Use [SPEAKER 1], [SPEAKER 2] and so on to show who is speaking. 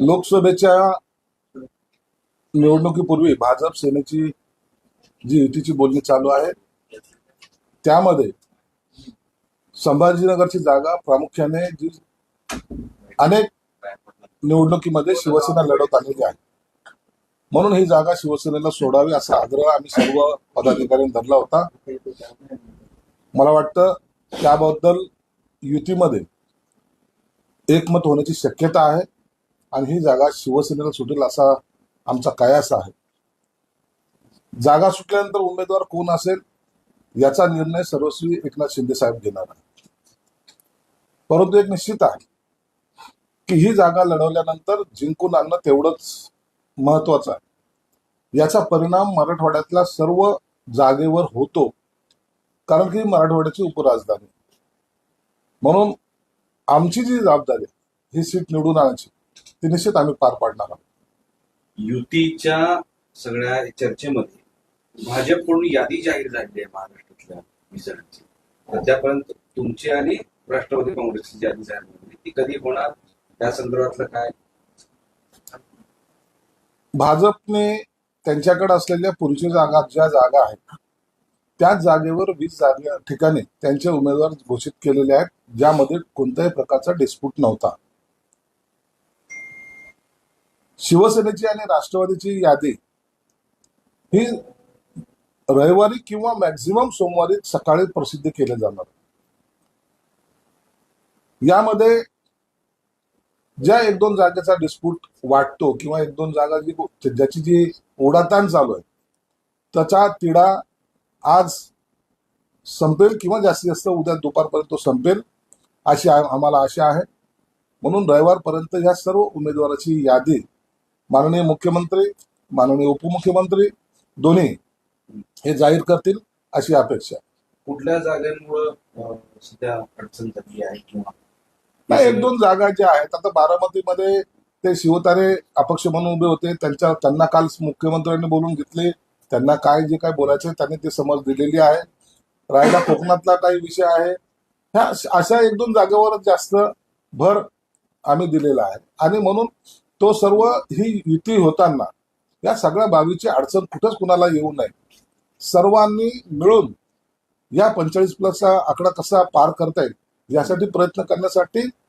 [SPEAKER 1] लोकसभेच्या निवडणुकीपूर्वी भाजप सेनेची जी युतीची बोलणी चालू आहे त्यामध्ये संभाजीनगरची जागा प्रामुख्याने जी अनेक निवडणुकीमध्ये शिवसेना लढवत आलेली आहे. म्हणून ही जागा शिवसेनेला सोडावी असा आग्रह आम्ही सर्व पदाधिकाऱ्यांनी धरला होता. मला वाटतं त्याबद्दल युतीमध्ये एकमत होण्याची शक्यता आहे. आणि ही जागा शिवसेनेला सुटेल असा आमचा कयास आहे. जागा सुटल्यानंतर उमेदवार कोण असेल याचा निर्णय सर्वस्वी एकनाथ शिंदे साहेब घेणार आहे परंतु एक निश्चित आहे की ही जागा लढवल्यानंतर जिंकून आणणं तेवढंच महत्वाचं आहे. याचा परिणाम मराठवाड्यातल्या सर्व जागेवर होतो कारण की मराठवाड्याची उपराजधानी म्हणून आमची जी जबाबदारी ही सीट निवडून आणायची. ती निश्चित आम्ही पार पाडणार आहोत.
[SPEAKER 2] युतीच्या सगळ्या चर्चेमध्ये भाजपकडून यादी जाहीर झालेली आहे महाराष्ट्रातल्या विचारांची अद्यापर्यंत तुमची आणि राष्ट्रवादी काँग्रेसची यादी जाहीर झाली ती कधी होणार? त्या संदर्भातलं काय?
[SPEAKER 1] भाजपने त्यांच्याकडे असलेल्या पुढच्या जागा ज्या जागा आहेत त्याच जागेवर वीस जागे ठिकाणी त्यांचे उमेदवार घोषित केलेले आहेत ज्यामध्ये कोणत्याही प्रकारचा डिस्प्यूट नव्हता. शिवसेनेची आणि राष्ट्रवादीची यादी ही रविवारी किंवा मॅक्झिमम सोमवारी सकाळी प्रसिद्ध केले जाणार. यामध्ये ज्या एक दोन जागेचा डिस्प्यूट वाटतो किंवा एक दोन जागा जी ज्याची जी ओढाताण चालू आहे त्याचा तिढा आज संपेल किंवा जास्तीत जास्त उद्या दुपारपर्यंत तो संपेल अशी आम्हाला आशा आहे. म्हणून रविवारपर्यंत या सर्व उमेदवाराची यादी माननीय मुख्यमंत्री माननीय उपमुख्यमंत्री दोन्ही हे जाहीर करतील अशी अपेक्षा.
[SPEAKER 2] कुठल्या जागांमुळं सध्या अडचण झाली आहे किंवा?
[SPEAKER 1] नाही एक दोन जागा ज्या आहेत आता बारामतीमध्ये ते शिवतारे अपक्ष म्हणून उभे होते त्यांच्या त्यांना काल मुख्यमंत्र्यांनी बोलून घेतले त्यांना काय जे काय बोलायचे त्यांनी ते समज दिलेली आहे. राहिला कोकणातला काही विषय आहे. ह्या अशा एक दोन जागेवर जास्त भर आम्ही दिलेला आहे. आणि म्हणून तो सर्व ही युती होताना या सगळ्या बाबीची अडचण कुठंच कुणाला येऊ नये. सर्वांनी मिळून या पंचेचाळीस प्लसचा आकडा कसा पार करता येईल यासाठी प्रयत्न करण्यासाठी